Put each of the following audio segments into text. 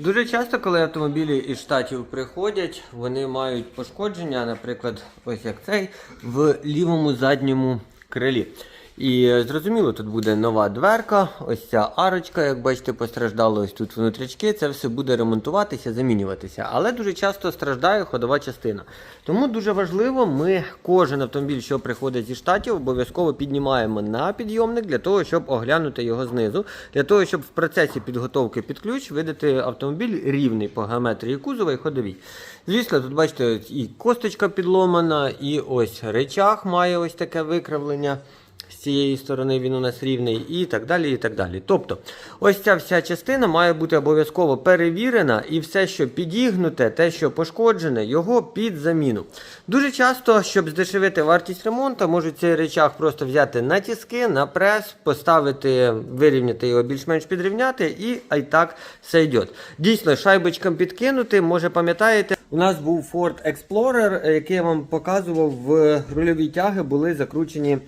Дуже часто, коли автомобілі із штатів приходять, вони мають пошкодження, наприклад, ось як цей, в лівому задньому крилі. І зрозуміло, тут буде нова дверка, ось ця арочка, як бачите, постраждала ось тут внутрічки. Це все буде ремонтуватися, замінюватися. Але дуже часто страждає ходова частина. Тому дуже важливо, ми кожен автомобіль, що приходить зі штатів, обов'язково піднімаємо на підйомник для того, щоб оглянути його знизу, для того, щоб в процесі підготовки під ключ видати автомобіль рівний по геометрії кузова і ходовій. Звісно, тут бачите, і косточка підломана, і ось речах має ось таке викривлення. З цієї сторони він у нас рівний і так далі. і так далі. Тобто, ось ця вся частина має бути обов'язково перевірена, і все, що підігнуте, те, що пошкоджене, його під заміну. Дуже часто, щоб здешевити вартість ремонту, можуть цей речах просто взяти на тіски, на прес, поставити, вирівняти його більш-менш підрівняти, і а й так все йде. Дійсно, шайбочкам підкинути, може пам'ятаєте, у нас був Ford Explorer, який я вам показував, в рульові тяги були закручені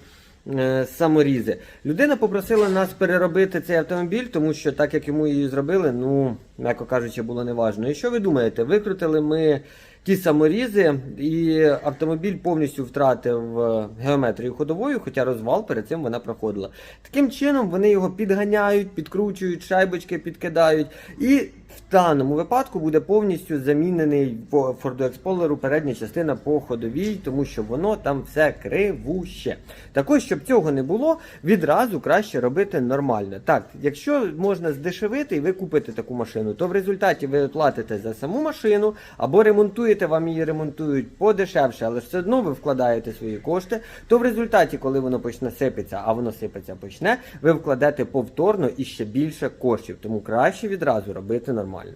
саморізи. Людина попросила нас переробити цей автомобіль, тому що так як йому її зробили, ну, м'яко кажучи, було неважно. І що ви думаєте? Викрутили ми ті саморізи, і автомобіль повністю втратив е, геометрію ходовою, хоча розвал перед цим вона проходила. Таким чином вони його підганяють, підкручують, шайбочки підкидають. І в даному випадку буде повністю замінений по Ford Explorer передня частина по ходовій, тому що воно там все кривуще. Також, щоб цього не було, відразу краще робити нормально. Так, якщо можна здешевити і ви купите таку машину, то в результаті ви платите за саму машину або ремонтуєте, вам її ремонтують подешевше, але все одно ви вкладаєте свої кошти. То в результаті, коли воно почне сипатися, а воно сипеться почне, ви вкладете повторно і ще більше коштів. Тому краще відразу робити нормально.